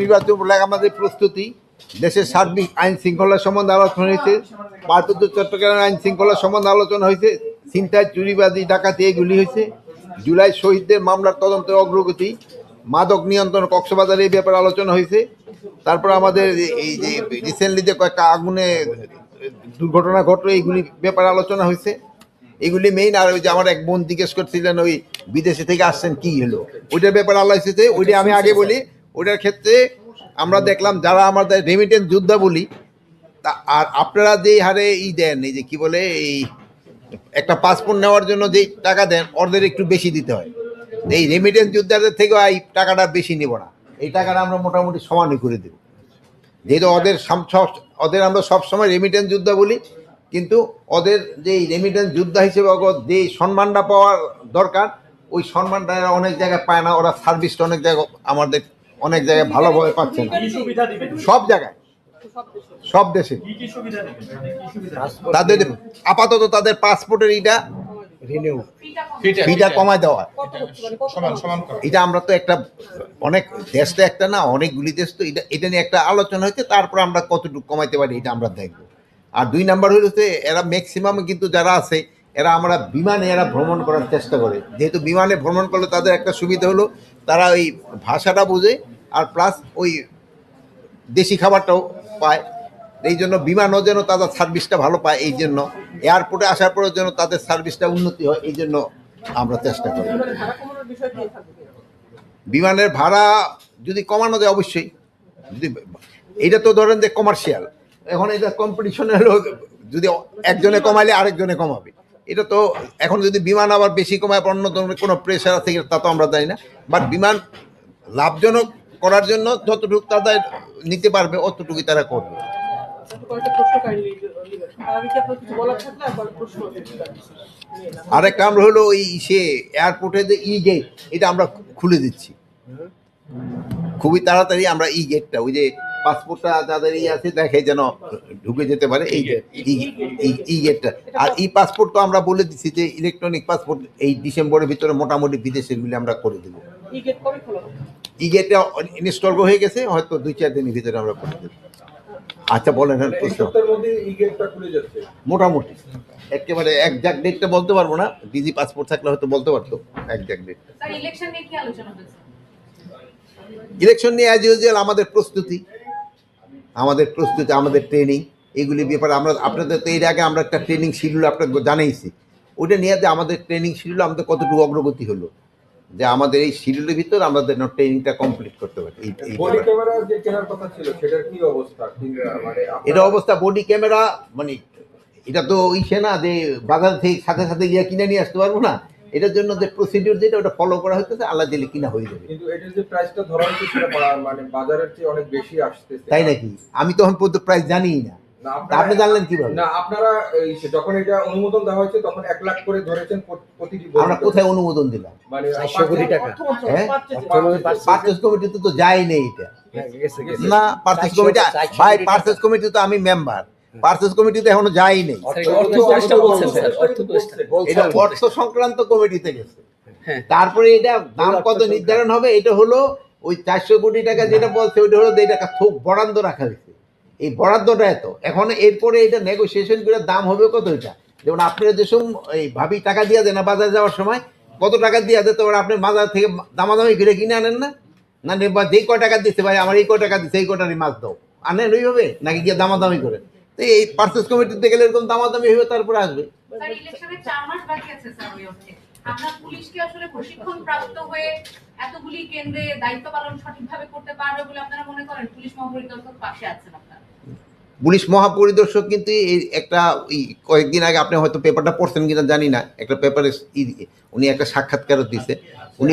নির্বাচন বলে আমাদের প্রস্তুতি। দেশের সার্বিক আইন শৃঙ্খলা সম্বন্ধে আলোচনা হয়েছে। পার্বত্য চট্টগ্রামের আইন শৃঙ্খলা সম্বন্ধে আলোচনা হয়েছে। ছিনতাই, চুরিবাজি, ডাকাতি এগুলি হয়েছে। জুলাই শহীদদের মামলার তদন্তের অগ্রগতি, মাদক নিয়ন্ত্রণ কক্সবাজারে এই ব্যাপারে আলোচনা হয়েছে। তারপর আমাদের এই যে রিসেন্টলি যে কয়েকটা আগুনে দুর্ঘটনা ঘটলো এইগুলি ব্যাপারে আলোচনা হয়েছে। এগুলি মেইন আর ওই যে আমার এক বোন জিজ্ঞেস করছিলেন, ওই বিদেশে থেকে আসছেন কি হলো? ওইটার ব্যাপারে আল্লাহ এসেছে ওইটা আমি আগে বলি ওইটার ক্ষেত্রে আমরা দেখলাম যারা আমাদের রেমিটেন্স যোদ্ধা বলি, তা আর আপনারা যেই হারে ই দেন, এই যে কি বলে, এই একটা পাসপোর্ট নেওয়ার জন্য যেই টাকা দেন, ওদের একটু বেশি দিতে হয়। এই রেমিটেন্স যোদ্ধাদের থেকেও এই টাকাটা বেশি নিব না। এই টাকাটা আমরা মোটামুটি সমানই করে দেব। যেহেতু ওদের ওদের আমরা সবসময় রেমিটেন্স যোদ্ধা বলি, কিন্তু ওদের যে রেমিটেন্স যোদ্ধা হিসেবে যে সম্মানটা পাওয়ার দরকার, ওই সম্মানটা অনেক জায়গায় পায় না, ওরা সার্ভিসটা অনেক জায়গায় আমাদের অনেক জায়গায় ভালোভাবে পাচ্ছে না সব জায়গায়। সব দেশে। কি কি সুবিধা দিবেন? মানে কি সুবিধা? তাদের আপাতত তাদের পাসপোর্টের ইটা ফিটা। কমায় দেওয়া সমান সমান করা। এটা আমরা তো একটা অনেক দেশ তো একটা না অনেকগুলি দেশ তো এটা এটা নিয়ে একটা আলোচনা হয়েছে তারপর আমরা কতটুকু কমাইতে পারি এটা আমরা দেখব। আর দুই নাম্বার এরা ম্যাক্সিমাম কিন্তু যারা আছে এরা আমরা বিমানে এরা ভ্রমণ করার চেষ্টা করে। যেহেতু বিমানে ভ্রমণ করলে তাদের একটা সুবিধা হলো তারা ওই ভাষাটা বোঝে আর প্লাস ওই দেশি খাবারটাও পায়। এই জন্য বিমানও যেন তাদের সার্ভিসটা ভালো পায়, এই জন্য। এয়ারপোর্টে আসার পরেও যেন তাদের সার্ভিসটা উন্নতি হয়, এই জন্য আমরা চেষ্টা করি। বিমানের ভাড়া যদি কমানো যায় অবশ্যই। যদি এটা তো ধরেন যে কমার্শিয়াল এখন এটা কম্পিটিশনে হলো যদি একজনে কমাইলে আরেকজনে কমাবে। এটা তো এখন যদি বিমান আবার বেশি কমায়, অন্য ধরনের কোনো প্রেশার আছে তা তো আমরা জানি না। বাট বিমান লাভজনক করার জন্য যতটুকু তাদের নিতে পারবে অতটুকুই তারা করবে। কয়েকটা প্রশ্ন কাইন্ডলি নেবেন আমি কি আপনার কিছু বলার থাকলে আবার প্রশ্ন নিয়ে নেন। আরেকটা আমরা হলো ওই সে এয়ারপোর্টে যে ই গেট এটা আমরা খুলে দিচ্ছি। খুবই তাড়াতাড়ি আমরা ই গেটটা ওই যে পাসপোর্টটা যাদের ই আছে দেখে যেন ঢুকে যেতে পারে এই ই গেটটা আর ই পাসপোর্ট তো আমরা বলে দিচ্ছি যে ইলেকট্রনিক পাসপোর্ট এই ডিসেম্বরের ভিতরে মোটামুটি বিদেশেরগুলি আমরা করে দেবো। ই গেট কবে খোলা ই গেটটা ইনস্টল হয়ে গেছে হয়তো দুই চার দিনের ভিতরে আমরা করে দেবো। আচ্ছা বলেন হ্যাঁ, মোটামুটি। একেবারে একজাক্ট ডেটটা বলতে পারব না ডিজি পাসপোর্ট থাকলে হয়তো বলতে পারতো একজাক্ট ডেট স্যার ইলেকশন নিয়ে কি আলোচনা হয়েছে? ইলেকশন নিয়ে অ্যাজ ইউজুয়াল আমাদের প্রস্তুতি আমাদের প্রস্তুতি আমাদের ট্রেনিং এগুলি ব্যাপারে আমরা আপনাদের তো এর আগে আমরা একটা ট্রেনিং শিডিউল আপনাকে জানাইছি। ওটা নিয়ে আমাদের ট্রেনিং শিডিউল আমাদের কতটুকু অগ্রগতি হলো? যে আমাদের এই শিডিউলের ভিতর আমাদের ট্রেনিংটা কমপ্লিট করতে পারি মানে এটা অবস্থা বডি ক্যামেরা মানে এটা তো ইসে না যে বাজার থেকে সাথে সাথে গিয়ে কিনে নিয়ে আসতে পারব না। এটার জন্য যে প্রসিডিউর যেটা ওটা ফলো করা হইতেছে আল্লাহ দিলে কিনা হয়ে যাবে। কিন্তু এটার যে প্রাইসটা ধরা হচ্ছে সেটা মানে বাজারের চেয়ে অনেক বেশি আসতেছে। তাই নাকি? আমি তখন পর্যন্ত প্রাইস জানিই না। আপনি জানলেন কীভাবে? না আপনারা যখন এটা অনুমোদন দেওয়া হয়েছে তখন এক লাখ করে ধরেছেন প্রতিটি আমরা কোথায় অনুমোদন দিলাম? মানে চারশো কোটি টাকা। হ্যাঁ? পার্চেস কমিটিতে তো যাই নেই এটা। না পার্চেস কমিটি ভাই পার্চেস কমিটি তো আমি মেম্বার। পার্চেস কমিটিতে এখনও যাই নেই। এটা অর্থ সংক্রান্ত কমিটিতে গেছে। হ্যাঁ। তারপরে এটা দাম কত নির্ধারণ হবে? এটা হলো ওই চারশো কোটি টাকা যেটা বলছে ওইটা হলো এটা থোক বরাদ্দ রাখা হয়েছে। এই বরাদ্দটা এত। এখন এরপরে এটা নেগোসিয়েশন করে দাম হবে কত এটা? যেমন আপনারা যে সব এই ভাবি টাকা দিয়ে দেন না বাজারে যাওয়ার সময়, কত টাকা দিয়ে দিতে পারে আপনি বাজার থেকে দামাদামি করে কিনে আনেন না? না বা যেই কয় টাকা দিচ্ছে ভাই, আমার এই কয় টাকা দিচ্ছে, এই কটারই মাছ দাও। আনেন ওইভাবে? নাকি গিয়ে দামাদামি করে? তো এই পার্সেস কমিটিতে গেলে এরকম দামাদামি হবে তারপরে আসবে। পুলিশ মহাপরিদর্শক কিন্তু এই একটা ওই কয়েকদিন আগে আপনি হয়তো পেপারটা পড়ছেন কিনা জানি না। একটা পেপারে উনি একটা সাক্ষাৎকারও দিছে। উনি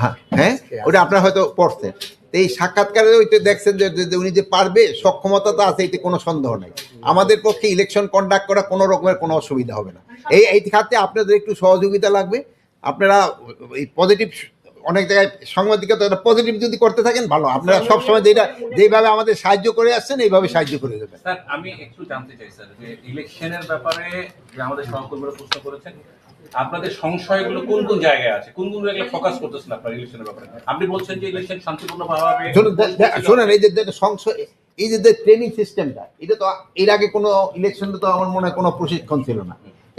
হ্যাঁ হ্যাঁ? ওটা আপনার হয়তো পড়ছেন। তো এই সাক্ষাৎকারে ওইটা দেখছেন যে উনি যে পারবে সক্ষমতা তো আছে এতে কোনো সন্দেহ নাই। আমাদের পক্ষে ইলেকশন কন্ডাক্ট করা কোনো রকমের কোনো অসুবিধা হবে না। এই এই খাতে আপনাদের একটু সহযোগিতা লাগবে। আপনারা এই পজিটিভ অনেক জায়গায় সাংবাদিকতা পজিটিভ যদি করতে থাকেন ভালো। আপনারা সবসময় যেটা যেইভাবে আমাদের সাহায্য করে আসছেন এইভাবে সাহায্য করে দেবেন স্যার আমি একটু জানতে চাই স্যার যে ইলেকশনের ব্যাপারে যে আমাদের সহকর্মীরা প্রশ্ন করেছেন আপনাদের সংশয়গুলো কোন কোন জায়গায় আছে? কোন কোন জায়গায় ফোকাস করতেছেন আপনার ইলেকশনের ব্যাপারে? আপনি বলছেন যে ইলেকশন শান্তিপূর্ণভাবে শোনেন, এই যে সংশয় এই যে ট্রেনিং সিস্টেমটা এটা তো এর আগে কোনো ইলেকশনে তো আমার মনে হয় কোনো প্রশিক্ষণ ছিল না।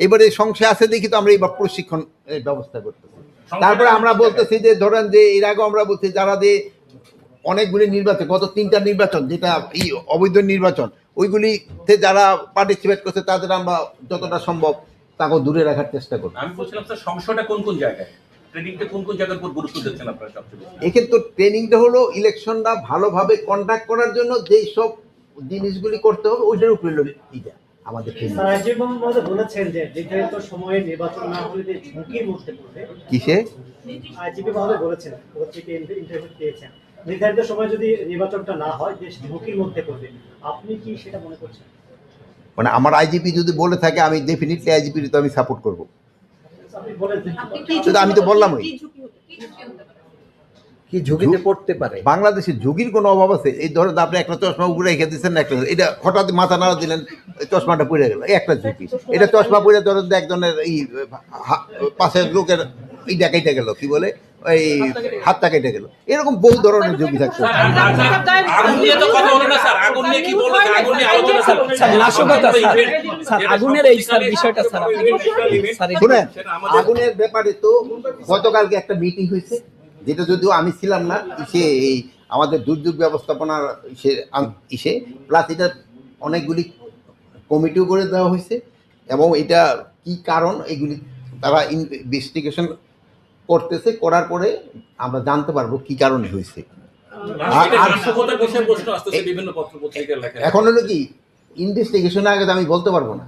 এবারে সংশয় আছে দেখি তো আমরা এবার প্রশিক্ষণ এর ব্যবস্থা করতেছি। তারপরে আমরা বলতেছি যে ধরেন যে এর আগে আমরা বলছি যারা যে অনেকগুলি নির্বাচন গত তিনটা নির্বাচন যেটা এই অবৈধ নির্বাচন ওইগুলিতে যারা পার্টিসিপেট করছে তাদের আমরা যতটা সম্ভব তাকে দূরে রাখার চেষ্টা করব। আমি বলছিলাম স্যার সংশয়টা কোন কোন জায়গায়? ট্রেনিংটা কোন কোন জায়গার উপর গুরুত্ব দিচ্ছেন আপনারা সবচেয়ে এক্ষেত্রে ট্রেনিংটা হলো ইলেকশনটা ভালোভাবে কন্ডাক্ট করার জন্য যেই সব জিনিসগুলি করতে হবে ওইটার উপরে ইটা আমাদের বলেছেন যে নির্ধারিত সময়ে নির্বাচন না হলে যে ঝুঁকির মধ্যে পড়বে কিসে? আইজিপি মহোদয় বলেছেন ইন্টারভিউ দিয়েছেন নির্ধারিত সময় যদি নির্বাচনটা না হয় দেশ ঝুঁকির মধ্যে পড়বে আপনি কি সেটা মনে করছেন? মানে আমার আইজিপি যদি বলে থাকে আমি ডেফিনেটলি আইজিপি তো আমি সাপোর্ট করব। আমি তো বললামই। কি ঝুঁকি হতে কি ঝুঁকি হতে পারে কি ঝুঁকিতে পড়তে পারে বাংলাদেশে ঝুঁকির কোনো অভাব আছে এই ধরেন আপনি একটা চশমা উপরে রেখে দিচ্ছেন একটা এটা হঠাৎ মাথা নাড়া দিলেন চশমাটা পড়ে গেল একটা ঝুঁকি এটা চশমা পড়ে ধরেন একজনের এই হা- পাশের লোকের এইটা কেটে গেল কি বলে এই হাতটা কেটে গেল এরকম বহু ধরনের ঝুঁকি থাকছে আগুনের ব্যাপারে তো গতকালকে একটা মিটিং হয়েছে যেটা যদিও আমি ছিলাম না সে এই আমাদের দুর্যোগ ব্যবস্থাপনার সে ইসে প্লাস এটা অনেকগুলি কমিটিও করে দেওয়া হয়েছে এবং এটা কি কারণ এগুলি তারা ইনভেস্টিগেশন করতেছে করার পরে আমরা জানতে পারব কি কারণে হয়েছে। এখন হলো কি ইনভেস্টিগেশনের আগে তো আমি বলতে পারব না।